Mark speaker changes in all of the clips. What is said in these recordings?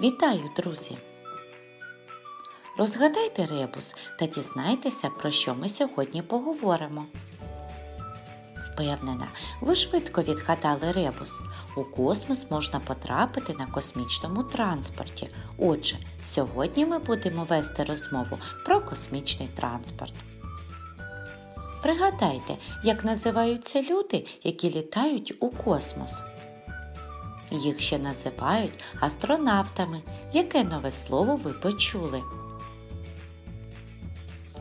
Speaker 1: Вітаю, друзі! Розгадайте ребус та дізнайтеся, про що ми сьогодні поговоримо. Впевнена, ви швидко відгадали ребус. У космос можна потрапити на космічному транспорті. Отже, сьогодні ми будемо вести розмову про космічний транспорт. Пригадайте, як називаються люди, які літають у космос. Їх ще називають астронавтами. Яке нове слово ви почули?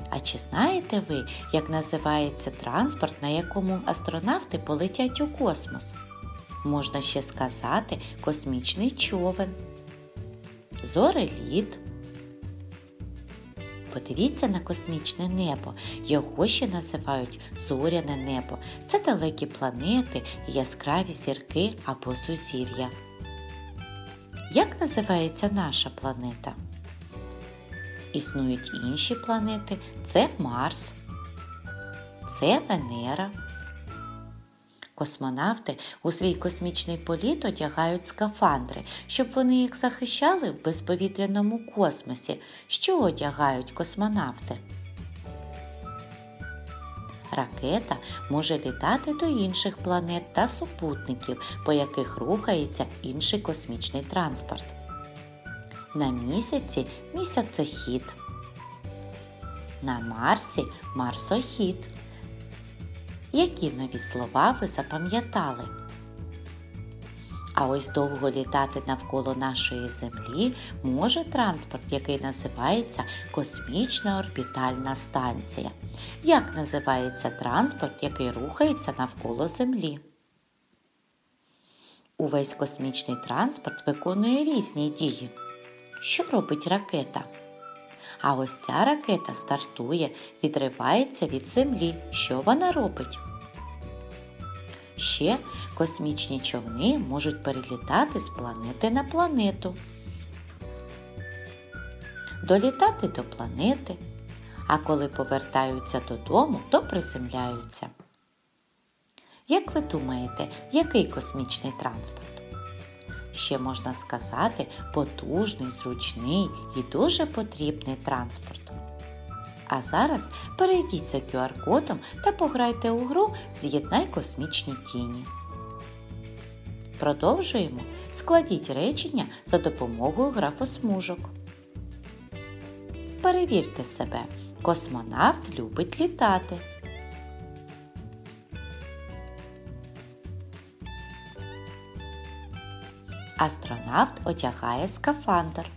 Speaker 1: А чи знаєте ви, як називається транспорт, на якому астронавти полетять у космос? Можна ще сказати космічний човен, зореліт. Подивіться на космічне небо. Його ще називають зоряне небо. Це далекі планети, яскраві зірки або сузір'я. Як називається наша планета? Існують інші планети. Це Марс, це Венера. Космонавти у свій космічний політ одягають скафандри, щоб вони їх захищали в безповітряному космосі. Що одягають космонавти? Ракета може літати до інших планет та супутників, по яких рухається інший космічний транспорт. На місяці місяцехід. На Марсі марсохід. Які нові слова ви запам'ятали? А ось довго літати навколо нашої Землі може транспорт, який називається космічна орбітальна станція. Як називається транспорт, який рухається навколо Землі? Увесь космічний транспорт виконує різні дії. Що робить ракета? А ось ця ракета стартує, відривається від землі. Що вона робить? Ще космічні човни можуть перелітати з планети на планету, долітати до планети, а коли повертаються додому, то приземляються. Як ви думаєте, який космічний транспорт? Ще можна сказати потужний, зручний і дуже потрібний транспорт. А зараз перейдіть за QR-кодом та пограйте у гру З'єднай космічні тіні. Продовжуємо. Складіть речення за допомогою графосмужок. Перевірте себе. Космонавт любить літати. Астронавт одягає скафандр.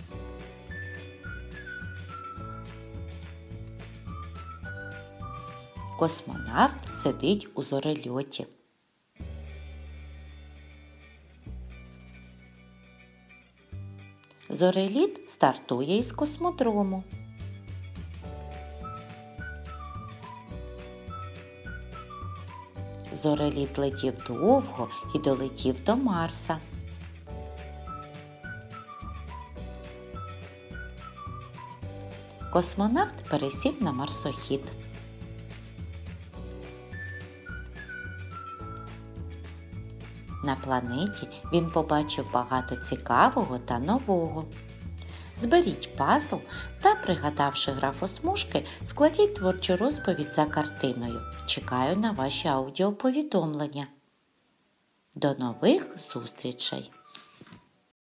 Speaker 1: Космонавт сидить у зорельоті. Зореліт стартує із космодрому. Зореліт летів довго і долетів до Марса. Космонавт пересів на марсохід. На планеті він побачив багато цікавого та нового. Зберіть пазл та, пригадавши графосмужки, складіть творчу розповідь за картиною. Чекаю на ваші аудіоповідомлення. До нових зустрічей!